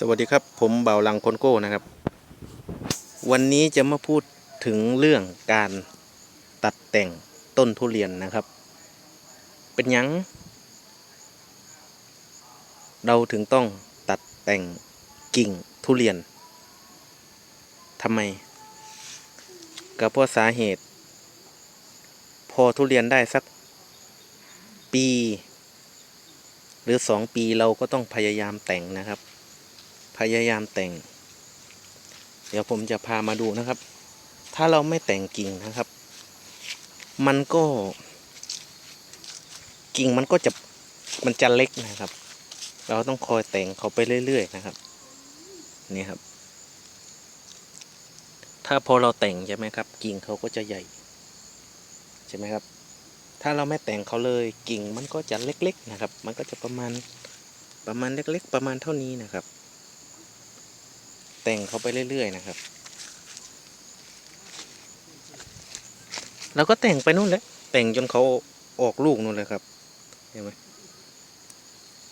สวัสดีครับ ผมเบาลังคนโก้นะครับ วันนี้จะมาพูดถึงเรื่องการตัดแต่งต้นทุเรียนนะครับ เป็นยัง เราถึงต้องตัดแต่งกิ่งทุเรียนทำไม ก็เพราะสาเหตุ พอทุเรียนได้สักปี หรือสองปีเราก็ต้องพยายามแต่งนะครับ พยายามแต่ง เดี๋ยวผมจะพามาดูนะครับ ถ้าเราไม่แต่งกิ่งนะครับ มันก็ กิ่งมันก็จะมันจะเล็กนะครับ เราต้องคอยแต่งเขาไปเรื่อย ๆ นะครับ นี่ครับ ถ้าพอเราแต่งใช่ไหมครับ กิ่งเขาก็จะใหญ่ใช่ไหมครับ ถ้าเราไม่แต่งเขาเลยกิ่งมันก็จะเล็ก ๆ นะครับ มันก็จะประมาณประมาณเล็ก ๆ ประมาณเท่านี้นะครับ แต่งเขาไปเรื่อย ๆ นะครับเราก็แต่งไปนู่นแหละแต่งจนเขาออกลูกนู่นเลยครับเห็นไหม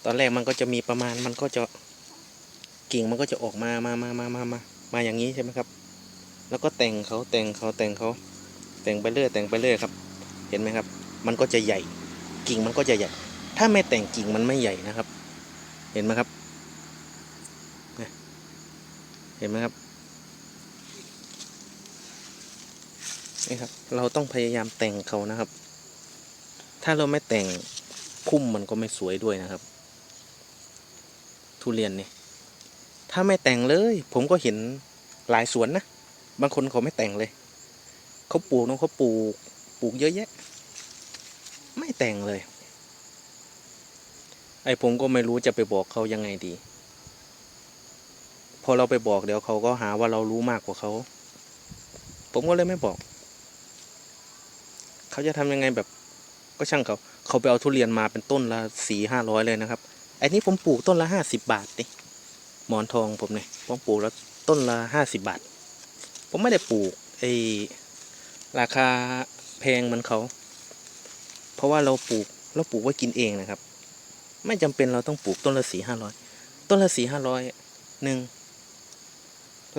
ตอนแรกมันก็จะมีประมาณมันก็จะกิ่งมันก็จะออกมามามามามามามาอย่างนี้ใช่ไหมครับ แล้วก็แต่งเขาแต่งเขาแต่งเขาแต่งไปเรื่อยแต่งไปเรื่อยครับ เห็นไหมครับ มันก็จะใหญ่ กิ่งมันก็จะใหญ่ ถ้าไม่แต่งกิ่งมันไม่ใหญ่นะครับ เห็นไหมครับ เห็นไหมครับนี่ครับ เราต้องพยายามแต่งเขานะครับ ถ้าเราไม่แต่งพุ่มมันก็ไม่สวยด้วยนะครับ ทุเรียนนี่ถ้าไม่แต่งเลย ผมก็เห็นหลายสวนนะ บางคนเขาไม่แต่งเลย เขาปลูกน้องเขาปลูก ปลูกเยอะแยะ ไม่แต่งเลย ไอ้ผมก็ไม่รู้จะไปบอกเขายังไงดี พอเราไปบอกเดี๋ยวเขาก็หาว่าเรารู้มากกว่าเขา ผมก็เลยไม่บอก เขาจะทำยังไงแบบก็ช่างเขา เขาไปเอาทุเรียนมาเป็นต้นละสี่ห้าร้อยเลยนะครับ ไอ้นี้ผมปลูกต้นละห้าสิบบาทนี่หมอนทองผมเนี่ยผมปลูกแล้วต้นละห้าสิบบาท ผมไม่ได้ปลูกไอ้ราคาแพงมือนเขา เพราะว่าเราปลูกเราปลูกไว้กินเองนะครับ ไม่จำเป็นเราต้องปลูกต้นละสี่ห้าร้อยต้นละสี่ห้าร้อยหนึ่ง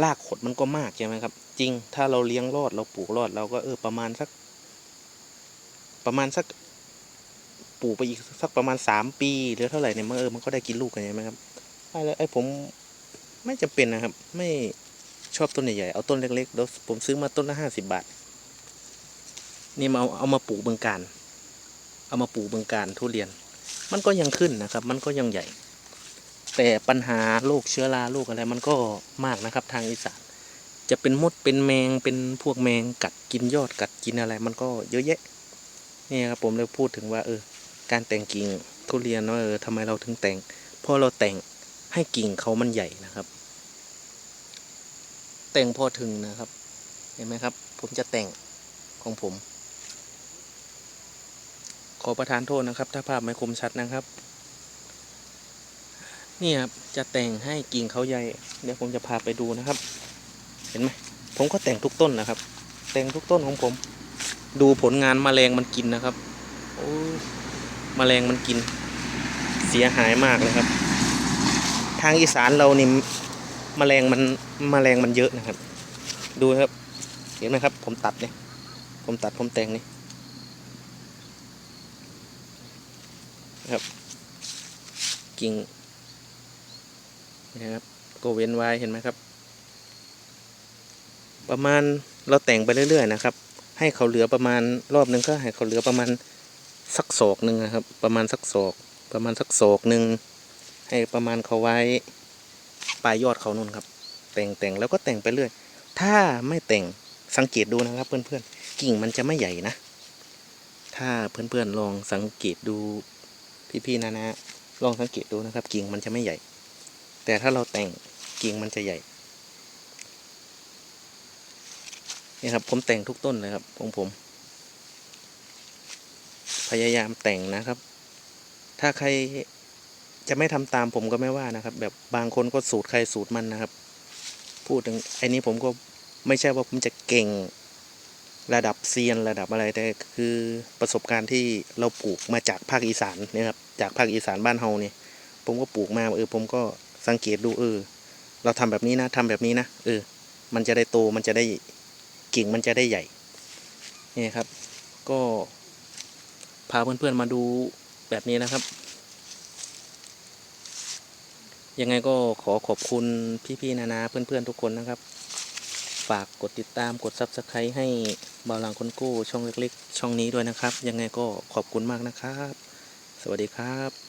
รากขดมันก็มากใช่ไหมครับ จริงถ้าเราเลี้ยงรอดเราปลูกรอดเราก็เออประมาณสัก ประมาณสักปลูกไปอีกสักประมาณสามปีหรือเท่าไหร่เนี่ยมันเออมันก็ได้กินลูกกันใช่ไหมครับไอ้แล้วไอ้ผมไม่จำเป็นนะครับ ไม่ชอบต้นใหญ่ๆเอาต้นเล็กๆแล้วผมซื้อมาต้นละห้าสิบบาท นี่มาเอาเอามาปลูกเบืองการ เอามาปลูกเบืองการทุเรียน มันก็ยังขึ้นนะครับ มันก็ยังใหญ่ แต่ปัญหาโรคเชื้อราโรคอะไรมันก็มากนะครับ ทางอีสานจะเป็นมดเป็นแมงเป็นพวกแมงกัดกินยอดกัดกินอะไร มันก็เยอะแยะนี่ครับผมเลยพูดถึงว่าเออ การแต่งกิ่งทุเรียนว่าเออทำไมเราถึงแต่งเพราะเราแต่งให้กิ่งเขามันใหญ่นะครับ แต่งพอถึงนะครับ เห็นไหมครับ ผมจะแต่งของผม ขอประทานโทษนะครับ ถ้าภาพไม่คมชัดนะครับ นี่ครับจะแต่งให้กิ่งเขาใหญ่เดี๋ยวผมจะพาไปดูนะครับ เห็นไหมผมก็แต่งทุกต้นนะครับ แต่งทุกต้นของผม ดูผลงานมแมลงมันกินนะครับโอ้มแมลงมันกิน เสียหายมากเลยครับ ทางอีสานเรานี่มแมลงมันมแมลงมันเยอะนะครับ ดูครับ เห็นไหมครับ ผมตัดเนี่ยผมตัดผมแต่งนี่นะครับกิ่ง นะครับก็เว้นไว้เห็นไหมครับ ประมาณเราแต่งไปเรื่อยๆนะครับ ให้เขาเหลือประมาณรอบหนึ่งก็ให้เขาเหลือประมาณสักศอกหนึ่งนะครับ ประมาณสักศอก ประมาณสักศอกหนึ่งให้ประมาณเขาไว้ปลายยอดเขานู่นครับ แต่งแต่งแล้วก็แต่งไปเรื่อย ถ้าไม่แต่งสังเกตดูนะครับเพื่อนๆกิ่งมันจะไม่ใหญ่นะ ถ้าเพื่อนๆลองสังเกตดูพี่ๆนะนะลองสังเกตดูนะครับ กิ่งมันจะไม่ใหญ่ แต่ถ้าเราแต่งกิ่งมันจะใหญ่ นี่ครับผมแต่งทุกต้นเลยครับของผม พยายามแต่งนะครับ ถ้าใครจะไม่ทำตามผมก็ไม่ว่านะครับ แบบบางคนก็สูตรใครสูตรมันนะครับ พูดถึงไอ้นี้ผมก็ไม่ใช่ว่าผมจะเก่งระดับเซียนระดับอะไรแต่คือประสบการณ์ที่เราปลูกมาจากภาคอีสานเนี่ยครับจากภาคอีสานบ้านเฮาเนี่ยผมก็ปลูกมาเออผมก็ สังเกตดูเออ เราทำแบบนี้นะทำแบบนี้นะเออ มันจะได้โตมันจะได้กิ่งมันจะได้ใหญ่นี่ครับ ก็พาเพื่อนๆมาดูแบบนี้นะครับ ยังไงก็ขอขอบคุณพี่ๆนานาเพื่อนๆทุกคนนะครับ ฝากกดติดตามกด Subscribe ให้บาวหลังคนกู้ช่องเล็กๆ ช่องนี้ด้วยนะครับ ยังไงก็ขอบคุณมากนะครับ สวัสดีครับ